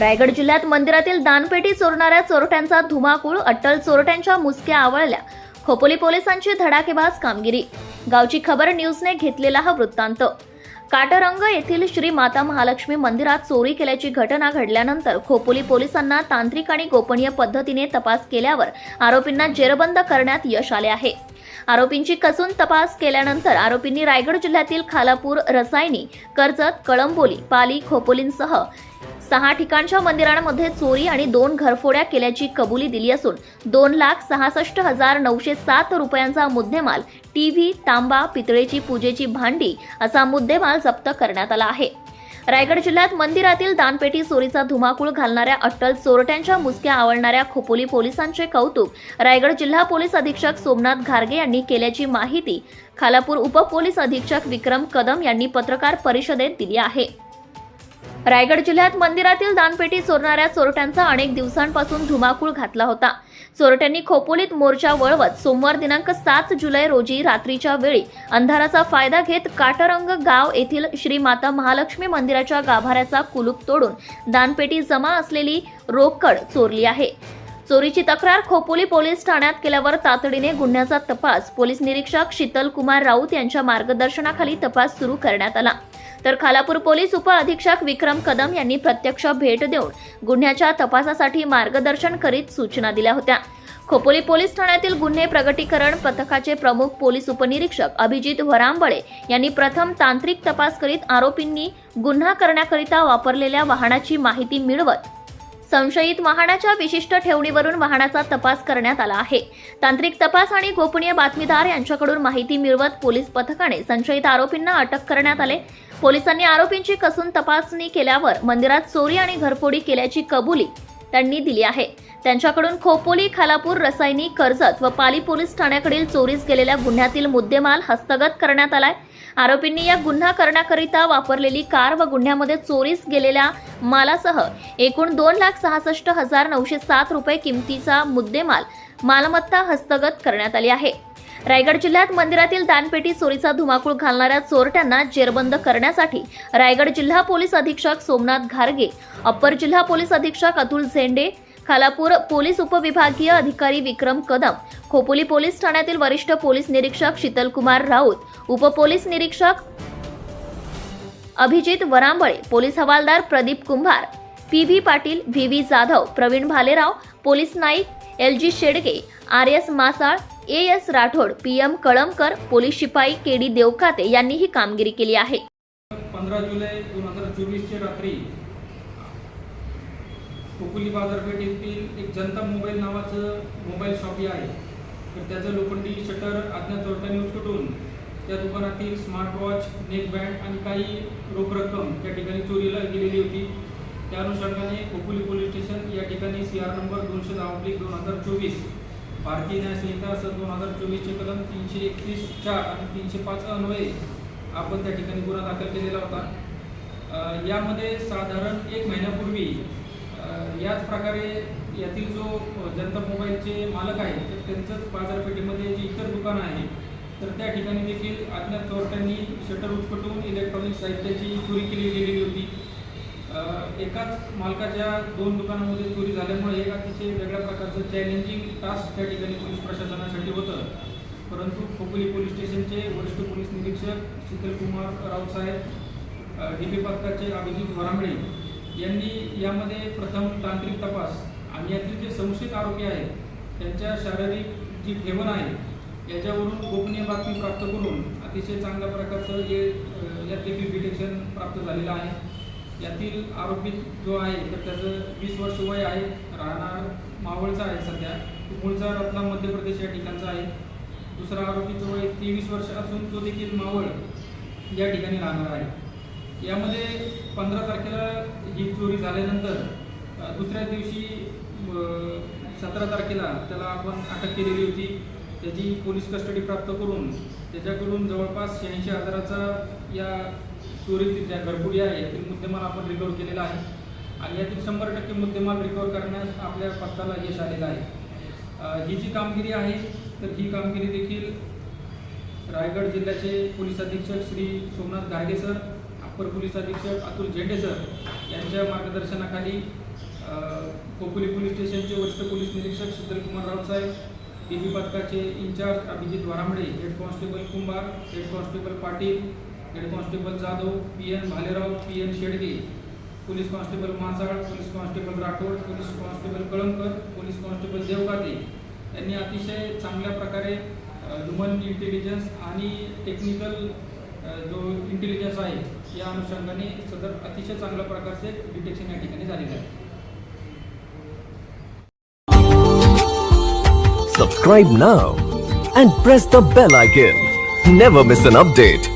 रायगड जिल्ह्यात मंदिरातील दानपेटी चोरणाऱ्या चोरट्यांचा धुमाकूळ अट्टल चोरट्यांच्या मुसक्या आवळल्या. खोपोली पोलिसांची धडाकेबाज कामगिरी. गावची खबर न्यूजने घेतलेला हा वृत्तांत. काटरंग येथील श्री माता महालक्ष्मी मंदिरात चोरी केल्याची घटना घडल्यानंतर खोपोली पोलिसांना तांत्रिक आणि गोपनीय पद्धतीने तपास केल्यावर आरोपींना जेरबंद करण्यात यश आले आहे. आरोपींची कसून तपास केल्यानंतर आरोपींनी रायगड जिल्ह्यातील खालापूर रसायनी कर्जत कळंबोली पाली खोपोलींसह सहा ठिकाणच्या मंदिरांमध्ये चोरी आणि दोन घरफोड्या केल्याची कबुली दिली असून दोन लाख सहासष्ट हजार नऊशे सात रुपयांचा मुद्देमाल टीव्ही तांबा पितळेची पूजेची भांडी असा मुद्देमाल जप्त करण्यात आला आहे. रायगड जिल्ह्यात मंदिरातील दानपेटी चोरीचा धुमाकूळ घालणाऱ्या अट्टल चोरट्यांच्या मुसक्या आवडणाऱ्या खोपोली पोलिसांचे कौतुक रायगड जिल्हा पोलीस अधीक्षक सोमनाथ घारगे यांनी केल्याची माहिती खालापूर उपपोलीस अधीक्षक विक्रम कदम यांनी पत्रकार परिषदेत दिली आहे. रायगड जिल्ह्यात मंदिरातील दानपेटी चोरणाऱ्या चोरट्यांचा अनेक दिवसांपासून धुमाकूळ घातला होता. चोरट्यांनी खोपोलीत मोर्चा वळवत सोमवार दिनांक सात जुलै रोजी रात्रीच्या वेळी अंधाराचा फायदा घेत काटरंग गाव येथील श्री माता महालक्ष्मी मंदिराच्या गाभाऱ्याचा कुलूप तोडून दानपेटी जमा असलेली रोकड चोरली आहे. चोरीची तक्रार खोपोली पोलीस ठाण्यात केल्यावर तातडीने गुन्ह्याचा तपास पोलीस निरीक्षक शीतल कुमार राऊत यांच्या मार्गदर्शनाखाली तपास सुरू करण्यात आला. तर खालापूर पोलीस उप अधीक्षक विक्रम कदम यांनी प्रत्यक्ष भेट देऊन गुन्ह्याच्या तपासासाठी मार्गदर्शन करीत सूचना दिल्या होत्या. खोपोली पोलीस ठाण्यातील गुन्हे प्रगटीकरण पथकाचे प्रमुख पोलीस उपनिरीक्षक अभिजित वरांबळे यांनी प्रथम तांत्रिक तपास करीत आरोपींनी गुन्हा करण्याकरिता वापरलेल्या वाहनाची माहिती मिळवत संशयित वाहनाच्या विशिष्ट ठेवणीवरून वाहनाचा तपास करण्यात आला आहे. तांत्रिक तपास आणि गोपनीय बातमीदार यांच्याकडून माहिती मिळवत पोलीस पथकाने संशयित आरोपींना अटक करण्यात आले. पोलिसांनी आरोपींची कसून तपासणी केल्यावर मंदिरात चोरी आणि घरफोडी केल्याची कबुली त्यांनी दिली आहे. त्यांच्याकडून खोपोली खालापूर रसायनी कर्जत व पाली पोलीस ठाण्याकडील चोरीस गेलेल्या गुन्ह्यातील मुद्देमाल हस्तगत करण्यात आलाय. आरोपींनी या गुन्हा करण्याकरिता वापरलेली कार व गुन्ह्यामध्ये चोरीस गेलेल्या मालासह एकूण दोन लाख सहासष्ट हजार नऊशे सात रुपये किमतीचा मुद्देमाल मालमत्ता हस्तगत करण्यात आली आहे. रायगड जिल्ह्यात मंदिरातील दानपेटी चोरीचा धुमाकूळ घालणाऱ्या चोरट्यांना जेरबंद करण्यासाठी रायगड जिल्हा पोलीस अधीक्षक सोमनाथ घारगे अप्पर जिल्हा पोलीस अधीक्षक अतुल झेंडे खालापूर पोलीस उपविभागीय अधिकारी विक्रम कदम खोपोली पोलीस ठाण्यातील वरिष्ठ पोलीस निरीक्षक शीतलकुमार राऊत उपपोलीस निरीक्षक अभिजित वरांबळे पोलीस हवालदार Pradeep Kumbhar P V Patil V V Jadhav Pravin Bhalerao police Naik L G Shedge R S Masal A S Rathod P M Kalamkar police शिपाई के डी देवकाते यांनी ही कामगिरी केली आहे. पंधरा जुलै दोन हजार चोवीसच्या रात्री कोकुली बाजारपेठ येथील एक जनता मोबाईल नावाचं मोबाईल शॉप हे आहे. तर त्याचं लोखंडी शटर अज्ञात चोरट्याने उचकटून त्या दुकानातील स्मार्ट वॉच आणि काही रोख रक्कम त्या ठिकाणी चोरीला गेलेली होती. त्या अनुषंगाने कोकुली पोलीस स्टेशन या ठिकाणी सी आर नंबर दोनशे दहा दोन हजार चोवीस भारतीय न्याय संहिता सन दोन हजार चोवीसचे कलम तीनशे एकतीस चार आणि तीनशे पाच अन्वये आपण त्या ठिकाणी गुन्हा दाखल केलेला होता. यामध्ये साधारण एक महिन्यापूर्वी याच प्रकारे यातील जो जनता मोबाईलचे मालक आहे तर त्यांचंच बाजारपेठेमध्ये जी इतर दुकानं आहे तर त्या ठिकाणी देखील अज्ञात चोरट्यांनी शटर उचकटून इलेक्ट्रॉनिक साहित्याची चोरी केली गेलेली होती. एकाच मालकाच्या दोन दुकानामध्ये चोरी झाल्यामुळे एक अतिशय वेगळ्या प्रकारचं चॅलेंजिंग टास्क त्या ठिकाणी पोलीस प्रशासनासाठी होतं. परंतु खोपोली पोलीस स्टेशनचे वरिष्ठ पोलीस निरीक्षक शीतलकुमार राऊत साहेब डी पी पथकाचे अभिजित वरांबळे यांनी यामध्ये प्रथम तांत्रिक तपास आणि यातील जे संशयित आरोपी आहेत त्यांच्या शारीरिक जी ठेवण आहे याच्यावरून गोपनीय बातमी प्राप्त करून अतिशय चांगल्या प्रकारचं हे या यात डिटेक्शन प्राप्त झालेलं आहे. यातील आरोपी जो आहे तर त्याचं वीस वर्ष वय आहे. राहणार मावळचा आहे सध्या. मूळचा रत्ना मध्य प्रदेश या ठिकाणचा आहे. दुसरा आरोपीचं वय तेवीस वर्ष असून तो देखील मावळ या ठिकाणी राहणार आहे. यामध्ये पंधरा तारखेला ही चोरी झाल्यानंतर दुसऱ्या दिवशी सतरा तारखेला त्याला आपण अटक केलेली होती. त्याची पोलीस कस्टडी प्राप्त करून त्याच्याकडून जवळपास शहाऐंशी हजाराचा या चोरीतील ज्या घरपुडी आहे यातील मुद्देमाल आपण रिकवर केलेला आहे. आणि यातील शंभर टक्के मुद्देमाल रिकवर करण्यास आपल्या पथकाला यश आलेलं आहे. ही जी कामगिरी आहे तर ही कामगिरी देखील रायगड जिल्ह्याचे पोलीस अधीक्षक Shri Somnath Gadge sir upper police अधीक्षक अतुल झेंडे सर यांच्या मार्गदर्शनाखाली खोपोली पोलीस स्टेशनचे वरिष्ठ पोलीस निरीक्षक शीतलकुमार रावसाहेब रावसाहेब जी पथकाचे in charge Abhijit Varamde head constable Kumbhar head constable Patil head constable Jadhav P N Bhalerao P N Shedge police constable Masal police constable Rathod police constable Kalamkar police constable Devgate यांनी अतिशय चांगल्या प्रकारे human intelligence आणि technical जो intelligence आहे या अनुषंगाने सदर अतिशय चांगल्या प्रकारचे डिटेक्शन या ठिकाणी झालेलं आहे Subscribe now and press the bell icon. Never miss an update.